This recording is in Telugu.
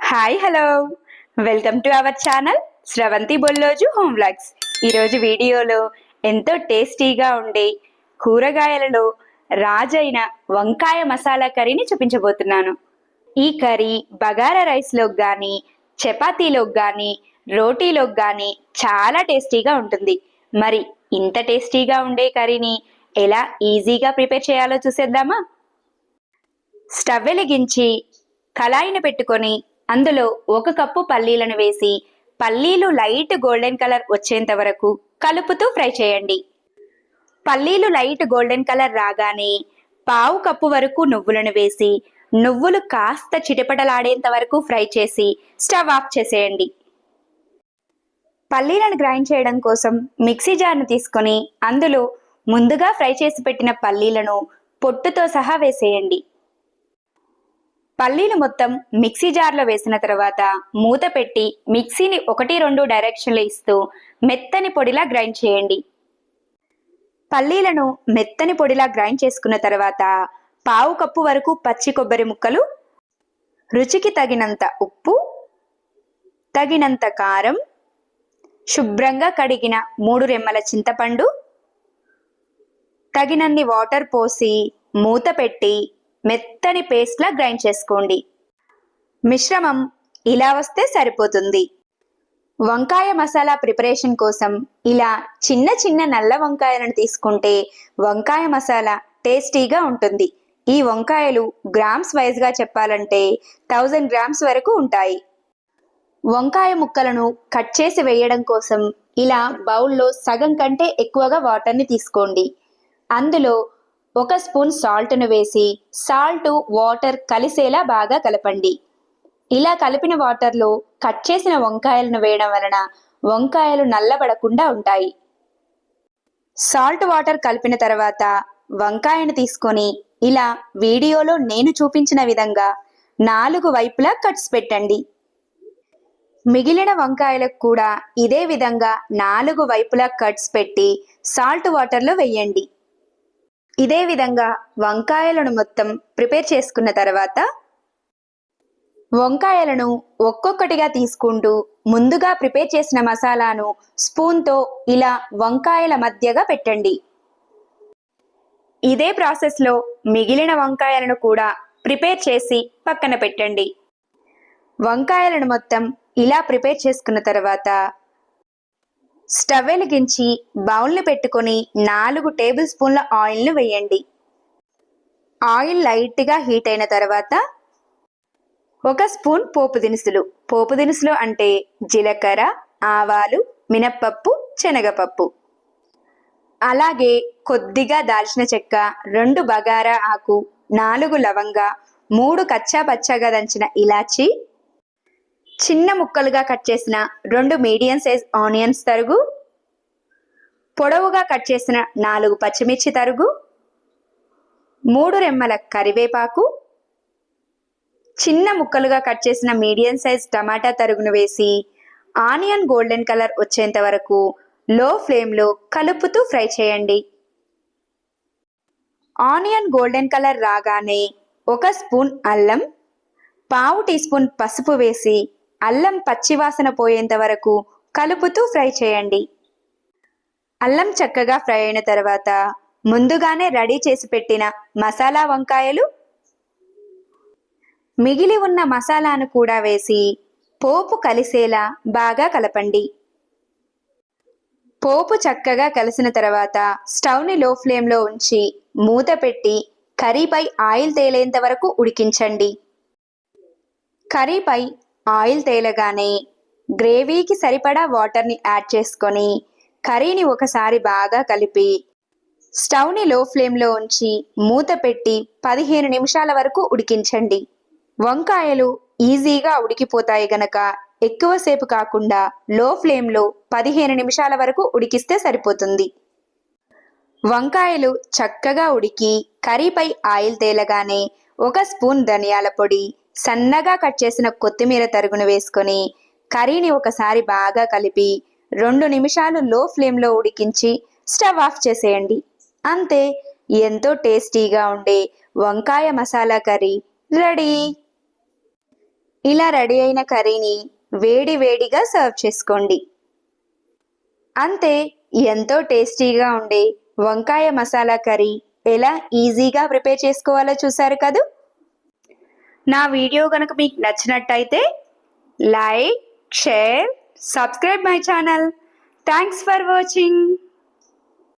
Hi hello welcome to our channel Sravanthi Bolloju home vlogs ఈరోజు వీడియోలో ఎంతో టేస్టీగా ఉండే కూరగాయలలో రాజైన వంకాయ మసాలా కర్రీని చూపించబోతున్నాను. ఈ కర్రీ బగారా రైస్లో కానీ చపాతీలోకి కానీ రోటీలోకి కానీ చాలా టేస్టీగా ఉంటుంది. మరి ఇంత టేస్టీగా ఉండే కర్రీని ఎలా ఈజీగా ప్రిపేర్ చేయాలో చూసేద్దామా? స్టవ్ వెలిగించి కళాయిని పెట్టుకొని అందులో ఒక కప్పు పల్లీలను వేసి పల్లీలు లైట్ గోల్డెన్ కలర్ వచ్చేంత వరకు కలుపుతూ ఫ్రై చేయండి. పల్లీలు లైట్ గోల్డెన్ కలర్ రాగానే పావు కప్పు వరకు నువ్వులను వేసి నువ్వులు కాస్త చిటపటలాడేంత వరకు ఫ్రై చేసి స్టవ్ ఆఫ్ చేసేయండి. పల్లీలను గ్రైండ్ చేయడం కోసం మిక్సీ జార్ను తీసుకొని అందులో ముందుగా ఫ్రై చేసి పెట్టిన పల్లీలను పొట్టుతో సహా వేసేయండి. పల్లీలు మొత్తం మిక్సీ జార్లో వేసిన తర్వాత మూత పెట్టి మిక్సీని ఒకటి రెండు డైరెక్షన్లు ఇస్తూ మెత్తని పొడిలా గ్రైండ్ చేయండి. పల్లీలను మెత్తని పొడిలా గ్రైండ్ చేసుకున్న తర్వాత పావు కప్పు వరకు పచ్చి కొబ్బరి ముక్కలు రుచికి తగినంత ఉప్పు తగినంత కారం శుభ్రంగా కడిగిన మూడు రెమ్మల చింతపండు తగినన్ని వాటర్ పోసి మూత పెట్టి మెత్తని పేస్ట్లా గ్రైండ్ చేసుకోండి. మిశ్రమం ఇలా వస్తే సరిపోతుంది. వంకాయ మసాలా ప్రిపరేషన్ కోసం ఇలా చిన్న చిన్న నల్ల వంకాయలను తీసుకుంటే వంకాయ మసాలా టేస్టీగా ఉంటుంది. ఈ వంకాయలు గ్రామ్స్ వైజ్గా చెప్పాలంటే థౌజండ్ గ్రామ్స్ వరకు ఉంటాయి. వంకాయ ముక్కలను కట్ చేసి వేయడం కోసం ఇలా బౌల్లో సగం కంటే ఎక్కువగా వాటర్ని తీసుకోండి. అందులో ఒక స్పూన్ సాల్ట్ను వేసి సాల్ట్ వాటర్ కలిసేలా బాగా కలపండి. ఇలా కలిపిన వాటర్లో కట్ చేసిన వంకాయలను వేయడం వలన వంకాయలు నల్లబడకుండా ఉంటాయి. సాల్ట్ వాటర్ కలిపిన తర్వాత వంకాయను తీసుకొని ఇలా వీడియోలో నేను చూపించిన విధంగా నాలుగు వైపులా కట్స్ పెట్టండి. మిగిలిన వంకాయలకు కూడా ఇదే విధంగా నాలుగు వైపులా కట్స్ పెట్టి సాల్ట్ వాటర్లో వేయండి. ఇదే విధంగా వంకాయలను మొత్తం ప్రిపేర్ చేసుకున్న తర్వాత వంకాయలను ఒక్కొక్కటిగా తీసుకుంటూ ముందుగా ప్రిపేర్ చేసిన మసాలాను స్పూన్తో ఇలా వంకాయల మధ్యగా పెట్టండి. ఇదే ప్రాసెస్లో మిగిలిన వంకాయలను కూడా ప్రిపేర్ చేసి పక్కన పెట్టండి. వంకాయలను మొత్తం ఇలా ప్రిపేర్ చేసుకున్న తర్వాత స్టవ్ వెలిగించి బౌల్ని పెట్టుకొని నాలుగు టేబుల్ స్పూన్ల ఆయిల్ను వేయండి. ఆయిల్ లైట్గా హీట్ అయిన తర్వాత ఒక స్పూన్ పోపు దినుసులు. పోపు దినుసులు అంటే జీలకర్ర ఆవాలు మినప్పప్పు శనగపప్పు. అలాగే కొద్దిగా దాల్చిన చెక్క రెండు బగారా ఆకు నాలుగు లవంగ మూడు కచ్చా పచ్చగా దంచిన ఇలాచి చిన్న ముక్కలుగా కట్ చేసిన రెండు మీడియం సైజ్ ఆనియన్స్ తరుగు పొడవుగా కట్ చేసిన నాలుగు పచ్చిమిర్చి తరుగు మూడు రెమ్మల కరివేపాకు చిన్న ముక్కలుగా కట్ చేసిన మీడియం సైజ్ టమాటా తరుగును వేసి ఆనియన్ గోల్డెన్ కలర్ వచ్చేంత వరకు లో ఫ్లేమ్లో కలుపుతూ ఫ్రై చేయండి. ఆనియన్ గోల్డెన్ కలర్ రాగానే ఒక స్పూన్ అల్లం పావు టీ స్పూన్ పసుపు వేసి అల్లం పచ్చివాసన పోయేంత వరకు కలుపుతూ ఫ్రై చేయండి. అల్లం చక్కగా ఫ్రై అయిన తర్వాత ముందుగానే రెడీ చేసి పెట్టిన మసాలా వంకాయలు మిగిలి ఉన్న మసాలాను కూడా వేసి పోపు కలిసేలా బాగా కలపండి. పోపు చక్కగా కలిసిన తర్వాత స్టవ్ని లో ఫ్లేమ్లో ఉంచి మూత పెట్టి కర్రీపై ఆయిల్ తేలేంత వరకు ఉడికించండి. కర్రీపై ఆయిల్ తేలగానే గ్రేవీకి సరిపడా వాటర్ని యాడ్ చేసుకొని కర్రీని ఒకసారి బాగా కలిపి స్టవ్ని లో ఫ్లేమ్లో ఉంచి మూత పెట్టి పదిహేను నిమిషాల వరకు ఉడికించండి. వంకాయలు ఈజీగా ఉడికిపోతాయి గనక ఎక్కువసేపు కాకుండా లో ఫ్లేమ్లో పదిహేను నిమిషాల వరకు ఉడికిస్తే సరిపోతుంది. వంకాయలు చక్కగా ఉడికి కర్రీపై ఆయిల్ తేలగానే ఒక స్పూన్ ధనియాల పొడి సన్నగా కట్ చేసిన కొత్తిమీర తరుగును వేసుకొని కర్రీని ఒకసారి బాగా కలిపి రెండు నిమిషాలు లో ఫ్లేమ్లో ఉడికించి స్టవ్ ఆఫ్ చేసేయండి. అంతే ఎంతో టేస్టీగా ఉండే వంకాయ మసాలా కర్రీ రెడీ. ఇలా రెడీ అయిన కర్రీని వేడి వేడిగా సర్వ్ చేసుకోండి. అంతే ఎంతో టేస్టీగా ఉండే వంకాయ మసాలా కర్రీ ఎలా ఈజీగా ప్రిపేర్ చేసుకోవాలో చూసారు కదూ? నా వీడియో కనుక మీకు నచ్చినట్టయితే like share subscribe my channel. Thanks for watching.